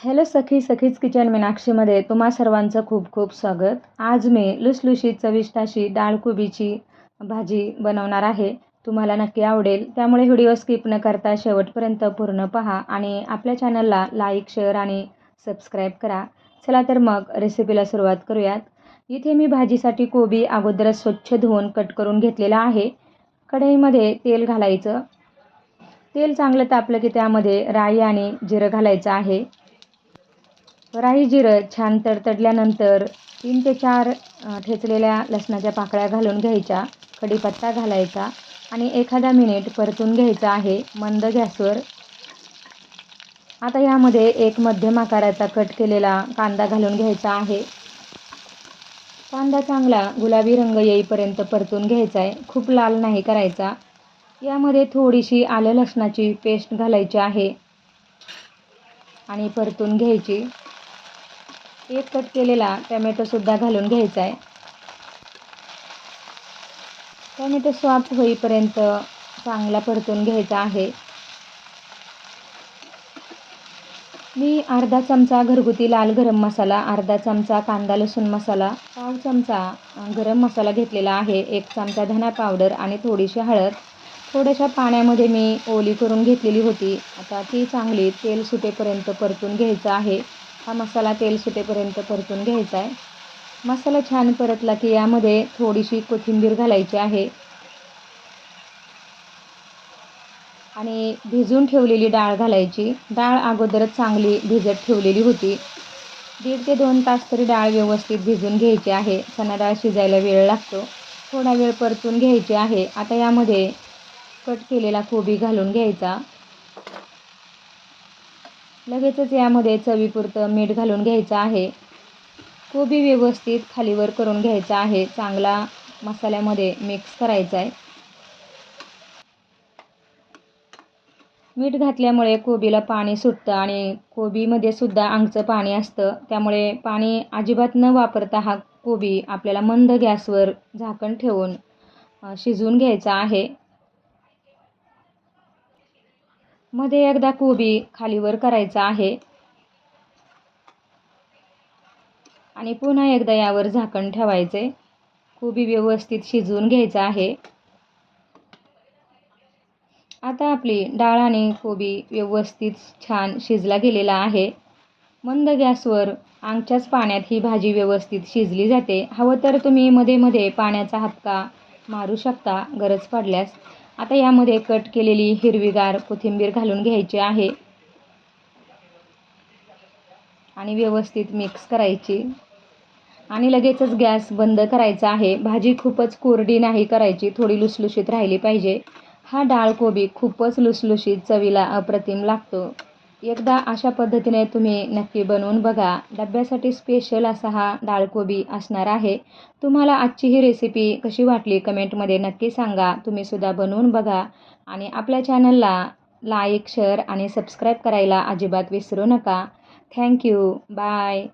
Hello सखी सखीच kitchen मीनाक्षीमध्ये तुम्हा सर्वांचं खूप खूप स्वागत. आज मी लुसलुशीत चविष्ट अशी डाळ कोबीची भाजी बनवणार आहे. तुम्हाला नक्की आवडेल. त्यामुळे व्हिडिओ स्किप न करता शेवटपर्यंत पूर्ण पहा आणि आपल्या चॅनलला लाईक शेअर आणि सबस्क्राईब करा. चला तर मग रेसिपीला सुरुवात करूयात. इथे मी भाजीसाठी कोबी अगोदरच स्वच्छ धुवून कट करून घेतलेला आहे. कढईमध्ये तेल घालायचं. तेल चांगलं तापलं की त्यामध्ये राई आणि जिरं घालायचं आहे. राई जिरं छान तडतडल्यानंतर तीन ते चार ठेचलेल्या लसणाच्या पाकळ्या घालून घ्यायच्या कढीपत्ता घालायचा आणि एखादा मिनिट परतून घ्यायचा आहे मंद गॅसवर. आता यामध्ये एक मध्यम आकाराचा कट केलेला कांदा घालून घ्यायचा आहे. कांदा चांगला गुलाबी रंग येईपर्यंत परतून घ्यायचा आहे. खूप लाल नाही करायचा. यामध्ये थोडीशी आलं लसणाची पेस्ट घालायची आहे आणि परतून घ्यायची. एक कट केलेला टमॅटोसुद्धा घालून घ्यायचा आहे. टमॅटो सॉफ्ट होईपर्यंत चांगला परतून घ्यायचा आहे. मी अर्धा चमचा घरगुती लाल गरम मसाला अर्धा चमचा कांदा लसूण मसाला पाव चमचा गरम मसाला घेतलेला आहे एक चमचा धना पावडर आणि थोडीशी हळद. थोड्याशा पाण्यामध्ये मी ओली करून घेतलेली होती. आता ती चांगली तेल सुटेपर्यंत परतून घ्यायचं आहे. हा मसाला तेल सुटेपर्यंत परतून घ्यायचा आहे. मसाला छान परतला की यामध्ये थोडीशी कोथिंबीर घालायची आहे. आणि भिजून ठेवलेली डाळ घालायची. डाळ अगोदरच चांगली भिजत ठेवलेली होती. दीड ते दोन तास तरी डाळ व्यवस्थित भिजून घ्यायची आहे. चणा डाळ शिजायला वेळ लागतो. थोडा वेळ परतून घ्यायची आहे. आता यामध्ये कट केलेला कोबी घालून घ्यायचा. लगेचच यामध्ये चवीपुरतं मीठ घालून घ्यायचं आहे. कोबी व्यवस्थित खालीवर करून घ्यायचा आहे. चांगला मसाल्यामध्ये मिक्स करायचा आहे. मीठ घातल्यामुळे कोबीला पाणी सुटतं आणि कोबीमध्ये सुद्धा अंगचं पाणी असतं. त्यामुळे पाणी अजिबात न वापरता हा कोबी आपल्याला मंद गॅसवर झाकण ठेवून शिजवून घ्यायचा आहे. मध्ये एकदा कोबी खालीवर करायचा आहे. आणि पुन्हा एकदा यावर झाकण ठेवायचे. कोबी व्यवस्थित शिजवून घ्यायचा आहे. आता आपली डाळ आणि कोबी व्यवस्थित छान शिजला गेलेला आहे. मंद गॅसवर आंगच्याच पाण्यात ही भाजी व्यवस्थित शिजली जाते. हवं तर तुम्ही मध्ये मध्ये पाण्याचा हपका मारू शकता गरज पडल्यास. आता यामध्ये कट केलेली हिरवीगार कोथिंबीर घालून घ्यायची आहे. आणि व्यवस्थित मिक्स करायची. आणि लगेचच गॅस बंद करायचा आहे. भाजी खूपच कोरडी नाही करायची थोडी लुसलुशीत राहिली पाहिजे. हा डाळ कोबी खूपच लुसलुशीत चवीला अप्रतिम लागतो. एकदा अशा पद्धतीने तुम्ही नक्की बनवून बघा. डब्यासाठी स्पेशल असा हा डाळकोबी असणार आहे. तुम्हाला आजची ही रेसिपी कशी वाटली कमेंटमध्ये नक्की सांगा. तुम्हीसुद्धा बनवून बघा. आणि आपल्या चॅनलला लाईक शेअर आणि सबस्क्राईब करायला अजिबात विसरू नका. Thank you bye